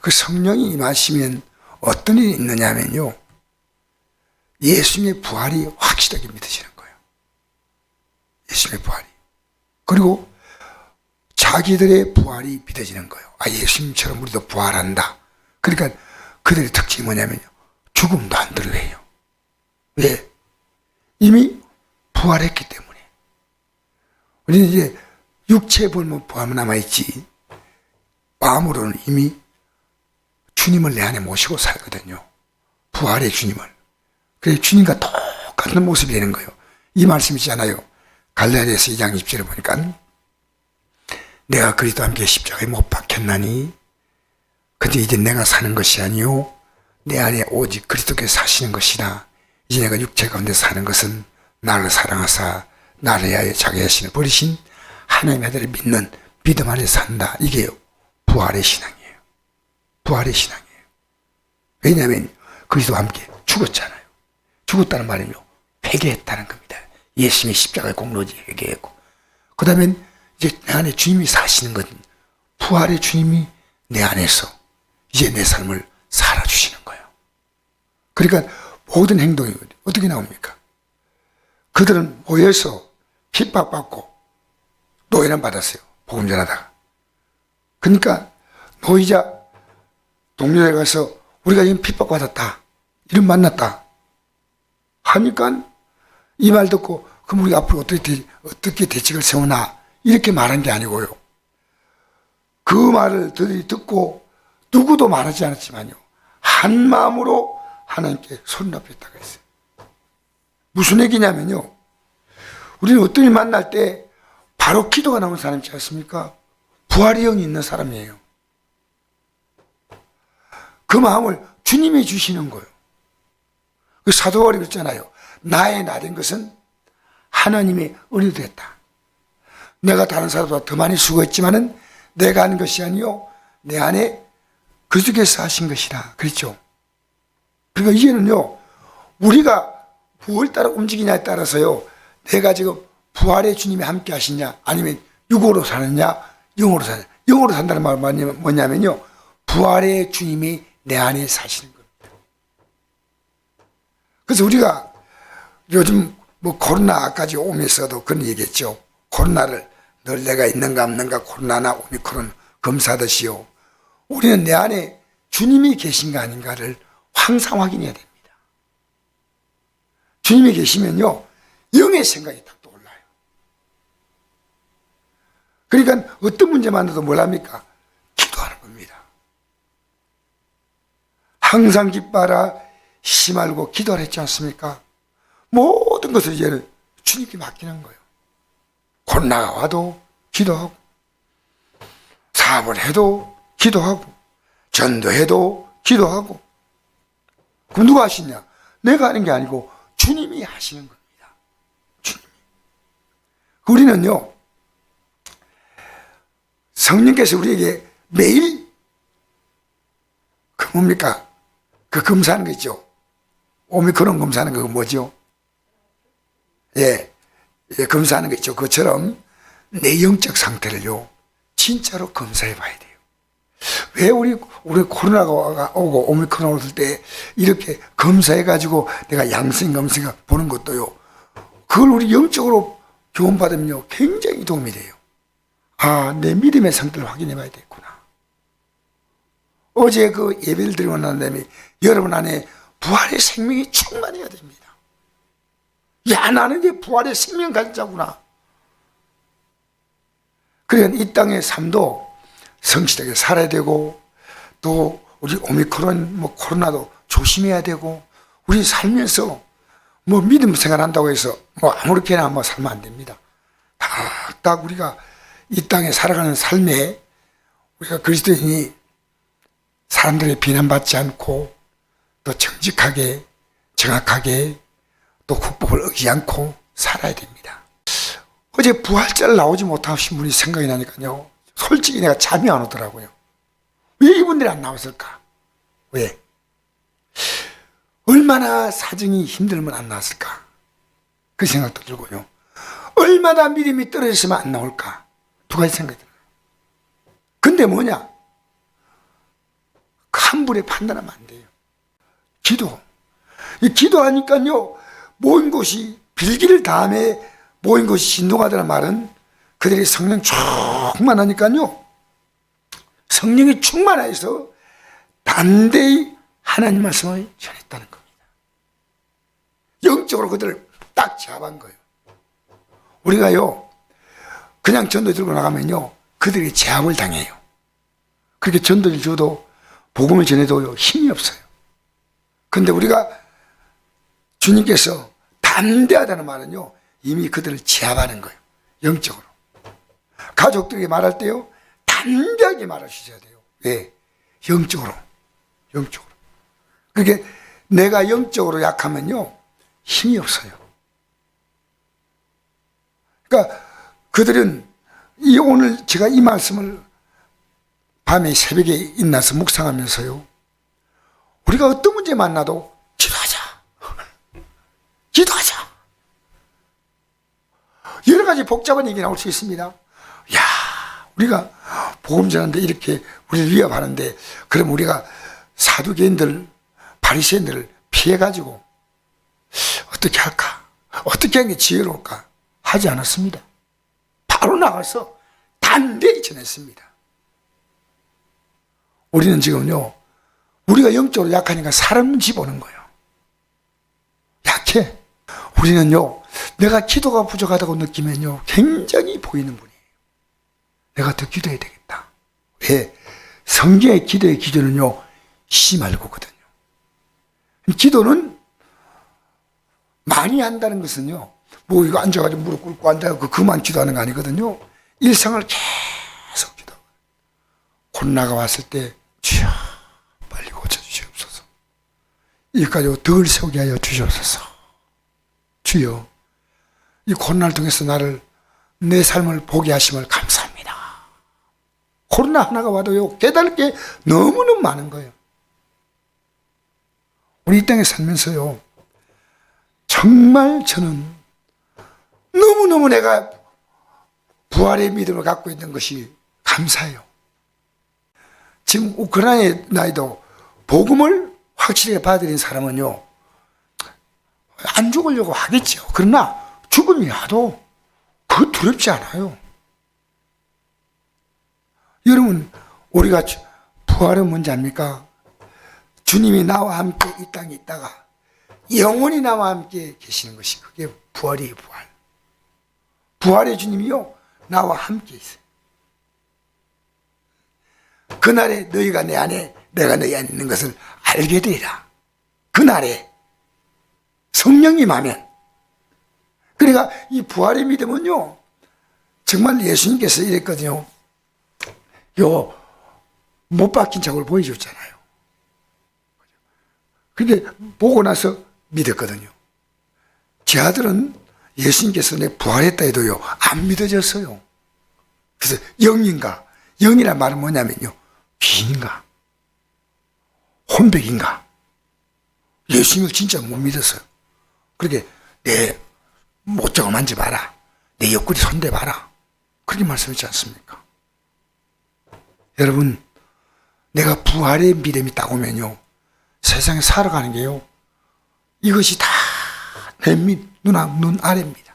그 성령이 임하시면 어떤 일이 있느냐면요. 예수님의 부활이 확실하게 믿어지는 거예요. 예수님의 부활이. 그리고 자기들의 부활이 믿어지는 거예요. 아, 예수님처럼 우리도 부활한다. 그러니까 그들의 특징이 뭐냐면요. 죽음도 안 두려워해요. 왜? 이미 부활했기 때문에. 우리는 이제 육체 볼면 부활만 남아있지. 마음으로는 이미 주님을 내 안에 모시고 살거든요. 부활의 주님을. 그래 주님과 똑같은 모습이 되는 거예요. 이 말씀이잖아요. 갈라디아서 2장 20절에 보니까 내가 그리스도 함께 십자가에 못 박혔나니 근데 이제 내가 사는 것이 아니요 내 안에 오직 그리스도께서 사시는 것이라 이제 내가 육체 가운데 사는 것은 나를 사랑하사 나를 위하여 자기 자신을 버리신 하나님의 아들을 믿는 믿음 안에 산다. 이게 부활의 신앙이에요. 부활의 신앙이에요. 왜냐하면 그리스도와 함께 죽었잖아요. 죽었다는 말은요. 회개했다는 겁니다. 예수님의 십자가의 공로지 회개했고 그 다음엔 이제 내 안에 주님이 사시는 것 부활의 주님이 내 안에서 이제 내 삶을 살아주시는 거예요. 그러니까 모든 행동이 어떻게 나옵니까? 그들은 모여서 핍박받고 노예는 받았어요. 복음 전하다가. 그러니까 노이자 동료에 가서 우리가 지금 핍박받았다. 이름 만났다. 하니까 이 말 듣고 그럼 우리 앞으로 어떻게, 어떻게 대책을 세우나 이렇게 말한 게 아니고요. 그 말을 듣고 누구도 말하지 않았지만요. 한 마음으로 하나님께 손 높였다고 했어요. 무슨 얘기냐면요. 우리는 어떤 일 만날 때 바로 기도가 나오는 사람이지 않습니까? 부활의 영이 있는 사람이에요. 그 마음을 주님이 주시는 거예요. 그 사도월이 그랬잖아요. 나의 나된 것은 하나님의 은혜도 됐다. 내가 다른 사람보다 더 많이 수고했지만은 내가 한 것이 아니요. 내 안에 그주께서 하신 것이라. 그랬죠. 그러니까 이제는요. 우리가 무엇 따라 움직이냐에 따라서요. 내가 지금 부활의 주님이 함께 하시냐 아니면 육으로 사느냐 영으로 사느냐 영으로 산다는 말은 뭐냐면요. 부활의 주님이 내 안에 사시는 겁니다. 그래서 우리가 요즘 뭐 코로나까지 오면서도 그런 얘기했죠. 코로나를 늘 내가 있는가 없는가 코로나나 오미크론 검사하듯이요. 우리는 내 안에 주님이 계신가 아닌가를 항상 확인해야 됩니다. 주님이 계시면요. 영의 생각이 딱 떠올라요. 그러니까 어떤 문제 만나도 뭘 합니까? 기도하는 겁니다. 항상 기뻐라 말고 기도를 했지 않습니까? 모든 것을 이제는 주님께 맡기는 거예요. 코로나가 와도 기도하고 사업을 해도 기도하고 전도해도 기도하고 그럼 누가 하시냐? 내가 하는 게 아니고 주님이 하시는 겁니다. 주님이. 우리는요 성령께서 우리에게 매일 그 뭡니까? 그 검사하는 거 있죠. 오미크론 검사하는 거 뭐죠? 예, 예, 검사하는 거 있죠. 그처럼 내 영적 상태를요, 진짜로 검사해 봐야 돼요. 왜 우리, 우리 코로나가 오고 오미크론 왔을 때 이렇게 검사해 가지고 내가 양성, 검사 보는 것도요, 그걸 우리 영적으로 교훈받으면요, 굉장히 도움이 돼요. 아, 내 믿음의 상태를 확인해 봐야 되겠구나. 어제 그 예배를 드리고 난 다음에 여러분 안에 부활의 생명이 충만해야 됩니다. 야, 나는 이제 부활의 생명 가지자구나. 그러니까 이 땅의 삶도 성실하게 살아야 되고, 또 우리 오미크론, 뭐 코로나도 조심해야 되고, 우리 살면서 뭐 믿음 생활한다고 해서 뭐 아무렇게나 뭐 살면 안 됩니다. 딱딱 우리가 이 땅에 살아가는 삶에 우리가 그리스도인이 사람들의 비난받지 않고 또 정직하게 정확하게 또 국법을 어기지 않고 살아야 됩니다. 어제 부활절 나오지 못하신 분이 생각이 나니까요. 솔직히 내가 잠이 안 오더라고요. 왜 이분들이 안 나왔을까? 왜? 얼마나 사정이 힘들면 안 나왔을까? 그 생각도 들고요. 얼마나 믿음이 떨어졌으면 안 나올까? 두 가지 생각이 들어요. 근데 뭐냐? 함부로 판단하면 안 돼요. 기도. 이 기도하니까요, 모인 곳이 빌기를 다음에 모인 곳이 진동하다는 말은 그들이 성령 충만하니까요, 성령이 충만해서 단대히 하나님 말씀을 전했다는 겁니다. 영적으로 그들을 딱 잡은 거예요. 우리가요, 그냥 전도 들고 나가면요, 그들이 제압을 당해요. 그렇게 전도를 줘도 복음을 전해도 힘이 없어요. 근데 우리가 주님께서 담대하다는 말은요, 이미 그들을 제압하는 거예요. 영적으로. 가족들에게 말할 때요, 담대하게 말하셔야 돼요. 왜? 영적으로. 영적으로. 그게 내가 영적으로 약하면요, 힘이 없어요. 그러니까 그들은 이 오늘 제가 이 말씀을 밤에 새벽에 일어나서 묵상하면서요. 우리가 어떤 문제 만나도 기도하자. 기도하자. 여러 가지 복잡한 얘기 나올 수 있습니다. 야, 우리가 전하는데 이렇게 우리를 위협하는데 그럼 우리가 사두개인들, 바리새인들을 피해 가지고 어떻게 할까? 어떻게 하는 게 지혜로울까? 하지 않았습니다. 바로 나가서 단대히 전했습니다. 우리는 지금요, 우리가 영적으로 약하니까 사람 집오는 거예요. 약해. 우리는요, 내가 기도가 부족하다고 느끼면요, 굉장히 보이는 분이에요. 내가 더 기도해야 되겠다. 왜? 성경의 기도의 기준은요, 심말고거든요. 기도는 많이 한다는 것은요, 뭐 이거 앉아가지고 무릎 꿇고 앉아가지고 그만 기도하는 거 아니거든요. 일상을 계속 기도. 코로나가 왔을 때 주여 빨리 고쳐주시옵소서. 이까지 덜 세우게 하여 주시옵소서. 주여 이 코로나를 통해서 나를 내 삶을 보게 하심을 감사합니다. 코로나 하나가 와도요 깨달을 게 너무너무 많은 거예요. 우리 이 땅에 살면서요 정말 저는 너무너무 내가 부활의 믿음을 갖고 있는 것이 감사해요. 지금 우크라이나의 나이도 복음을 확실하게 받아들인 사람은요, 안 죽으려고 하겠죠. 그러나 죽음이 와도 그 두렵지 않아요. 여러분, 우리가 부활은 뭔지 압니까? 주님이 나와 함께 이 땅에 있다가 영원히 나와 함께 계시는 것이 그게 부활이에요, 부활. 부활의 주님이요, 나와 함께 있어요. 그날에 너희가 내 안에, 내가 너희 안에 있는 것을 알게 되리라. 그날에 성령이 마면. 그러니까 이 부활의 믿음은요, 정말 예수님께서 이랬거든요. 요, 못 박힌 자국을 보여줬잖아요. 근데 보고 나서 믿었거든요. 제 아들은 예수님께서 내 부활했다 해도요, 안 믿어졌어요. 그래서 영인가? 영이란 말은 뭐냐면요, 귀인가? 혼백인가? 예수님을 진짜 못 믿었어요. 그렇게 내 못장을 만져봐라. 내 옆구리 손대봐라. 그렇게 말씀하지 않습니까? 여러분, 내가 부활의 믿음이 딱 오면요, 세상에 살아가는 게요, 이것이 다 내눈 아래입니다.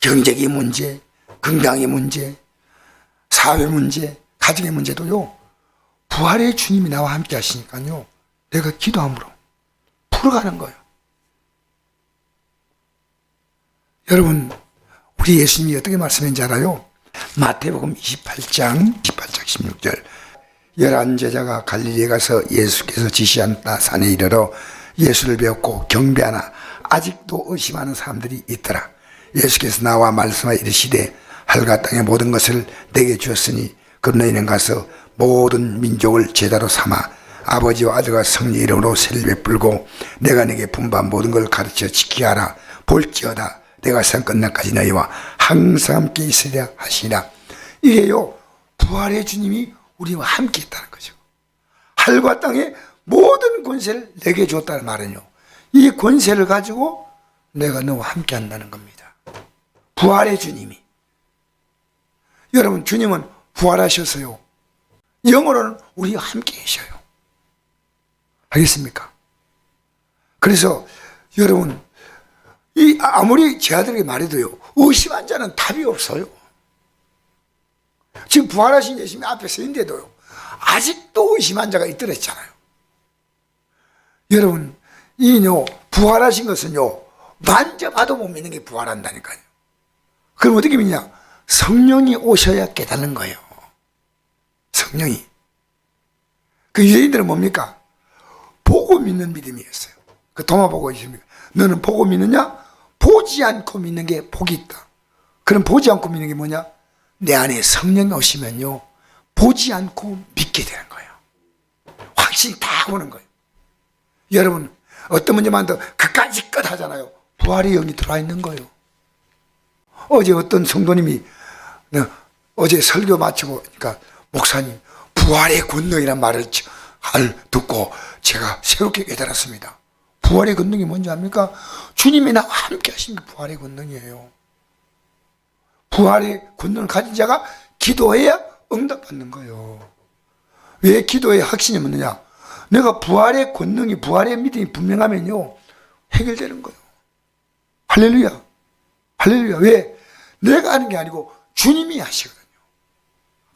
경제의 문제, 건강의 문제, 사회 문제, 가정의 문제도요, 부활의 주님이 나와 함께 하시니까요, 내가 기도함으로 풀어가는 거예요. 여러분, 우리 예수님이 어떻게 말씀했는지 알아요? 마태복음 28장, 28장 16절. 열한 제자가 갈릴리에 가서 예수께서 지시한 산에 이르러 예수를 배웠고 경배하나 아직도 의심하는 사람들이 있더라. 예수께서 나와 말씀하 이르시되 하늘과 땅의 모든 것을 내게 주었으니 그럼 너희는 가서 모든 민족을 제자로 삼아 아버지와 아들과 성령 이름으로 세를 베풀고 내가 내게 분반 모든 걸 가르쳐 지키게 하라. 볼지어다. 내가 생 끝날까지 너희와 항상 함께 있으리라 하시라. 이게요 부활의 주님이 우리와 함께 있다는 거죠. 하늘과 땅의 모든 권세를 내게 줬다는 말은요 이 권세를 가지고 내가 너와 함께 한다는 겁니다. 부활의 주님이. 여러분 주님은 부활하셨어요 영어로는 우리와 함께 계셔요 알겠습니까? 그래서 여러분 이 아무리 제 아들에게 말해도요 의심한 자는 답이 없어요. 지금 부활하신 예수님 앞에 서 있는데도요 아직도 의심한 자가 있더라 했잖아요. 여러분 이요 부활하신 것은요 만져봐도 못 믿는 게 부활한다니까요. 그럼 어떻게 믿냐? 성령이 오셔야 깨닫는 거예요. 성령이. 그 유대인들은 뭡니까? 보고 믿는 믿음이었어요. 그 도마 보고 있습니까? 너는 보고 믿느냐? 보지 않고 믿는 게 복이 있다. 그럼 보지 않고 믿는 게 뭐냐? 내 안에 성령이 오시면요. 보지 않고 믿게 되는 거예요. 확신이 다 오는 거예요. 여러분, 어떤 문제만 더 그까지 끝 하잖아요. 부활의 영이 들어와 있는 거예요. 어제 어떤 성도님이 네, 어제 설교 마치고 그러니까 목사님 부활의 권능이란 말을 듣고 제가 새롭게 깨달았습니다. 부활의 권능이 뭔지 압니까? 주님이 나와 함께 하신 게 부활의 권능이에요. 부활의 권능을 가진 자가 기도해야 응답받는 거예요. 왜 기도에 확신이 없느냐? 내가 부활의 권능이 부활의 믿음이 분명하면요 해결되는 거예요. 할렐루야. 할렐루야. 왜? 내가 하는 게 아니고 주님이 하시거든요.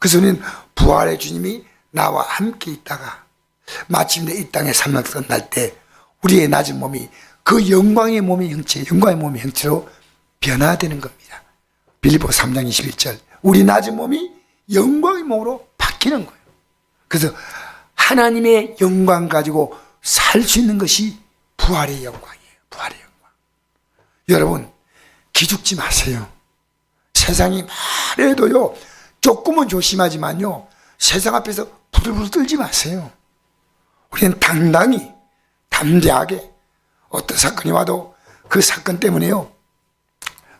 그래서 우리는 부활의 주님이 나와 함께 있다가 마침내 이 땅의 삶을 끝날 때 우리의 낮은 몸이 그 영광의 몸의 형체, 영광의 몸의 형체로 변화되는 겁니다. 빌리보 3장 21절. 우리 낮은 몸이 영광의 몸으로 바뀌는 거예요. 그래서 하나님의 영광 가지고 살 수 있는 것이 부활의 영광이에요. 부활의 영광. 여러분, 기죽지 마세요. 세상이 말해도요, 조금은 조심하지만요, 세상 앞에서 부들부들 떨지 마세요. 우리는 당당히, 담대하게, 어떤 사건이 와도 그 사건 때문에요,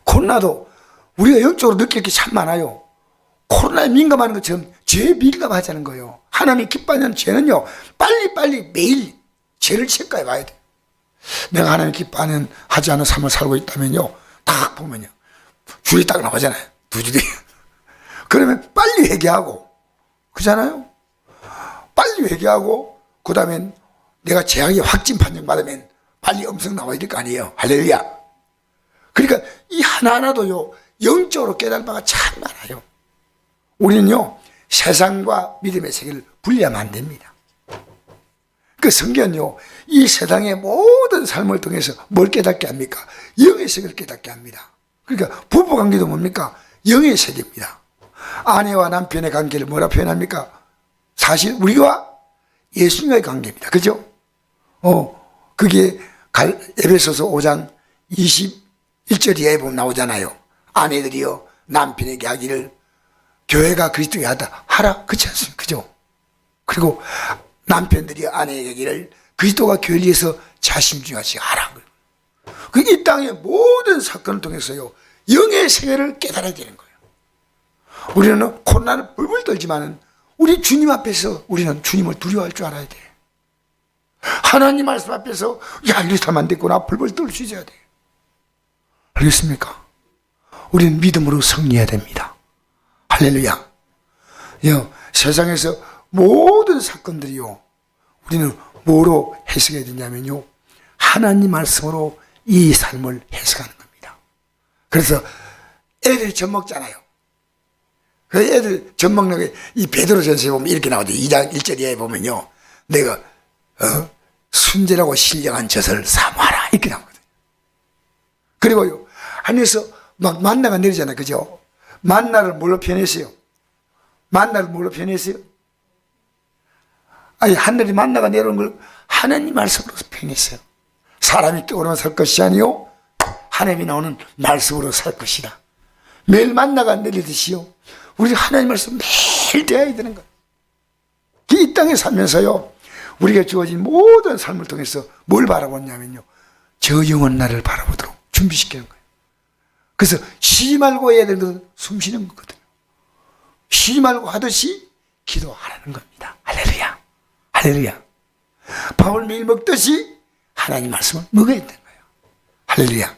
코로나도 우리가 영적으로 느낄 게 참 많아요. 코로나에 민감하는 것처럼 죄에 민감하자는 거예요. 하나님이 기뻐하는 죄는요, 빨리빨리 매일 죄를 체크해 봐야 돼요. 내가 하나님 기뻐하는 하지 않은 삶을 살고 있다면요, 딱 보면요, 줄이 딱 나오잖아요. 두 줄이. 그러면 빨리 회개하고, 그잖아요? 빨리 회개하고, 그 다음엔 내가 재앙의 확진 판정 받으면 빨리 음성 나와야 될 거 아니에요. 할렐루야. 그러니까 이 하나하나도요, 영적으로 깨달을 바가 참 많아요. 우리는요, 세상과 믿음의 세계를 분리하면 안 됩니다. 그 성경은요, 이 세상의 모든 삶을 통해서 뭘 깨닫게 합니까? 영의 세계를 깨닫게 합니다. 그러니까 부부 관계도 뭡니까? 영의 세계입니다. 아내와 남편의 관계를 뭐라 표현합니까? 사실 우리와 예수님과의 관계입니다. 그죠? 어, 그게 갈, 에베소서 5장 21절 이하에 보면 나오잖아요. 아내들이요, 남편에게 하기를 교회가 그리스도에 하다 하라. 그렇지 않습니까? 그죠? 그리고 남편들이 아내에게 하기를 그리스도가 교회를 위해서 자심 중하시 하라. 그이 땅의 모든 사건을 통해서요, 영의 세계를 깨달아야 되는 거예요. 우리는 코로나를 불불 떨지만은 우리 주님 앞에서 우리는 주님을 두려워할 줄 알아야 돼. 하나님 말씀 앞에서 야 이리 살면 안 됐구나 불불 떨 수 있어야 돼. 알겠습니까? 우리는 믿음으로 승리해야 됩니다. 할렐루야. 여, 세상에서 모든 사건들이요. 우리는 뭐로 해석해야 되냐면요. 하나님 말씀으로 이 삶을 해석하는 겁니다. 그래서 애들 젖 먹잖아요. 그 애들 게이 베드로 전서에 보면 이렇게 나오죠. 2장 1절 이하에 보면요. 내가 어? 순전하고 신령한 젖을 사모하라 이렇게 나오거든요. 그리고요. 하늘에서 막 만나가 내리잖아요. 그죠? 만나를 뭘로 표현했어요? 만나를 뭘로 표현했어요? 아니 하늘이 만나가 내려오는 걸 하나님 말씀으로 표현했어요. 사람이 떠오르면 살 것이 아니요 하나님이 나오는 말씀으로 살 것이다. 매일 만나가 내리듯이요. 우리 하나님 말씀 매일 대해야 되는 거예요. 이 땅에 살면서요. 우리가 주어진 모든 삶을 통해서 뭘 바라보냐면요. 저 영원 나를 바라보도록 준비시키는 거예요. 그래서 쉬지 말고 해야 되는 것은 숨 쉬는 거거든요. 쉬지 말고 하듯이 기도하라는 겁니다. 할렐루야. 할렐루야. 밥을 매일 먹듯이 하나님 말씀을 먹어야 되는 거예요. 할렐루야.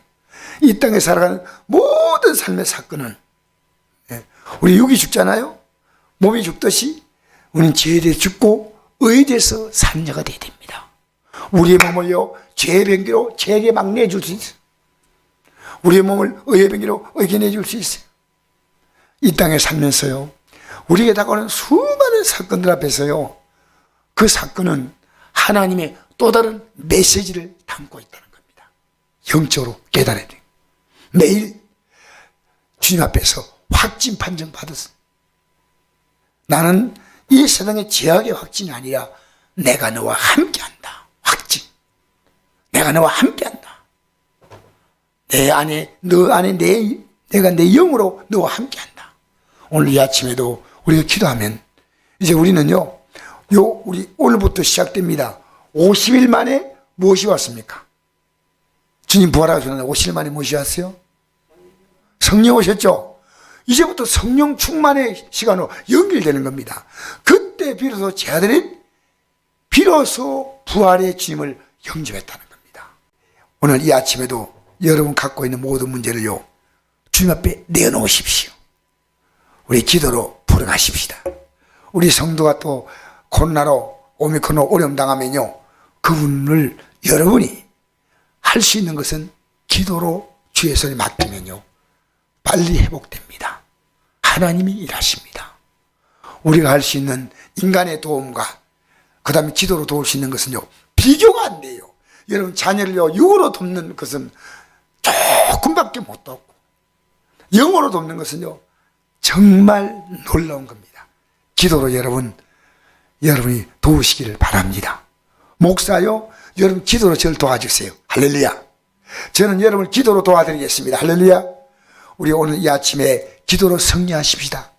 이 땅에 살아가는 모든 삶의 사건은 예, 우리 육이 죽잖아요. 몸이 죽듯이 우리는 죄에 대해 죽고 의에 대해서 사는 자가 돼야 됩니다. 우리의 몸을요 죄의 병기로 죄에게 막 내 줄 수 있어요. 우리의 몸을 의의 병기로 의게 내줄 수 있어요. 이 땅에 살면서요 우리에게 다가오는 수많은 사건들 앞에서요 그 사건은 하나님의 또 다른 메시지를 담고 있다는 겁니다. 영적으로 깨달아야 돼요. 매일 주님 앞에서 확진 판정 받았어. 나는 이 세상의 제약의 확진이 아니라 내가 너와 함께한다. 확진. 내가 너와 함께한다. 내 안에 너 안에 내 내가 내 영으로 너와 함께한다. 오늘 이 아침에도 우리가 기도하면 이제 우리는요. 요 우리 오늘부터 시작됩니다. 50일 만에 무엇이 왔습니까? 주님 부활하셨는데 50일 만에 무엇이 왔어요? 성령 오셨죠? 이제부터 성령 충만의 시간으로 연결되는 겁니다. 그때 비로소 제 아들은 비로소 부활의 주님을 영접했다는 겁니다. 오늘 이 아침에도 여러분 갖고 있는 모든 문제를요, 주님 앞에 내어놓으십시오. 우리 기도로 풀어가십시다. 우리 성도가 또 코로나로 오미크론으로 어려움 당하면요, 그분을 여러분이 할 수 있는 것은 기도로 주의 손에 맡기면요, 빨리 회복됩니다. 하나님이 일하십니다. 우리가 할 수 있는 인간의 도움과 그 다음에 기도로 도울 수 있는 것은요, 비교가 안 돼요. 여러분, 자녀를요, 육으로 돕는 것은 조금밖에 못 돕고, 영어로 돕는 것은요, 정말 놀라운 겁니다. 기도로 여러분, 여러분이 도우시기를 바랍니다. 목사요, 여러분 기도로 저를 도와주세요. 할렐루야. 저는 여러분을 기도로 도와드리겠습니다. 할렐루야. 우리 오늘 이 아침에 기도로 승리하십시다.